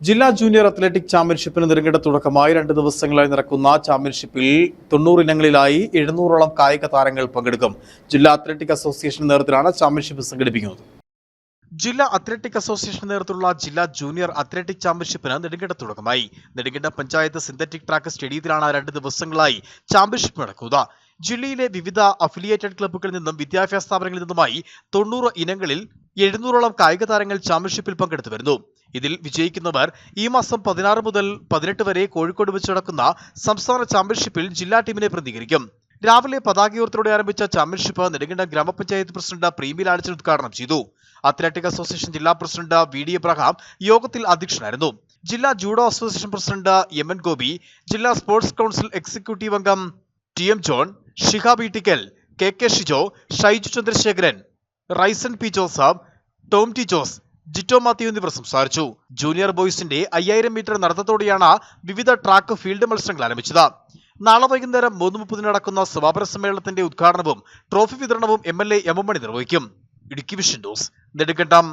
ജില്ലാ junior athletic ചാമ്പ്യൻഷിപ്പിന് നെരുങ്ങിട തുടക്കമായി. രണ്ട് ദിവസങ്ങളായി നടക്കുന്ന ചാമ്പ്യൻഷിപ്പിൽ തൊണ്ണൂറ് ഇനങ്ങളിലായി എഴുന്നൂറോളം കായിക താരങ്ങൾ പങ്കെടുക്കും. ജില്ലാ അത്ലറ്റിക് അസോസിയേഷൻ നേതൃത്വത്തിലാണ് ചാമ്പ്യൻഷിപ്പ് സംഘടിപ്പിക്കുന്നത്. ജില്ലാ അത്ലറ്റിക് അസോസിയേഷൻ നേതൃത്വത്തിലുള്ള ജില്ലാ ജൂനിയർ അത്ലറ്റിക് ചാമ്പ്യൻഷിപ്പിന് നെടുങ്കണ്ട തുടക്കമായി. നെടുങ്കണ്ട പഞ്ചായത്ത് സിന്തറ്റിക് ട്രാക്ക് സ്റ്റേഡിയത്തിലാണ് രണ്ട് ദിവസങ്ങളായി ചാമ്പ്യൻഷിപ്പ് നടക്കുക. ജില്ലയിലെ വിവിധ അഫിലിയേറ്റഡ് ക്ലബ്ബുകളിൽ നിന്നും വിദ്യാഭ്യാസ സ്ഥാപനങ്ങളിൽ നിന്നുമായി തൊണ്ണൂറ് ഇനങ്ങളിൽ എഴുന്നൂറോളം കായിക താരങ്ങൾ ചാമ്പ്യൻഷിപ്പിൽ പങ്കെടുത്തു വരുന്നു. ഇതിൽ വിജയിക്കുന്നവർ ഈ മാസം പതിനാറ് മുതൽ പതിനെട്ട് വരെ കോഴിക്കോട് വെച്ച് നടക്കുന്ന സംസ്ഥാന ചാമ്പ്യൻഷിപ്പിൽ ജില്ലാ ടീമിനെ പ്രതികരിക്കും രാവിലെ പതാകയോർത്തോടെ ആരംഭിച്ച ചാമ്പ്യൻഷിപ്പ് നെടുങ്കണ്ടം ഗ്രാമപഞ്ചായത്ത് പ്രസിഡന്റ് പ്രീമി ലാലിച്ചൻ ഉദ്ഘാടനം ചെയ്തു. അത്ലറ്റിക് അസോസിയേഷൻ ജില്ലാ പ്രസിഡന്റ് വി ഡി എബ്രഹാം യോഗത്തിൽ അധ്യക്ഷനായിരുന്നു. ജില്ലാ judo association president M N Gopi ജില്ലാ സ്പോർട്സ് കൗൺസിൽ എക്സിക്യൂട്ടീവ് അംഗം T M John Shihab Ittikkal K K Shijo Shaiju Chandrasekharan Raisen P Joseph Tom T Jose Jito Mathew എന്നിവർ സംസാരിച്ചു. Junior ബോയ്സിന്റെ അയ്യായിരം metre നടത്തത്തോടെയാണ് വിവിധ track field മത്സരങ്ങൾ ആരംഭിച്ചത്. നാളെ വൈകുന്നേരം മൂന്ന് മുപ്പതിന് നടക്കുന്ന സമാപന സമ്മേളനത്തിന്റെ ഉദ്ഘാടനവും ട്രോഫി വിതരണവും M L A M M Mani നിർവഹിക്കും. Idukki vision news Nedumkandam.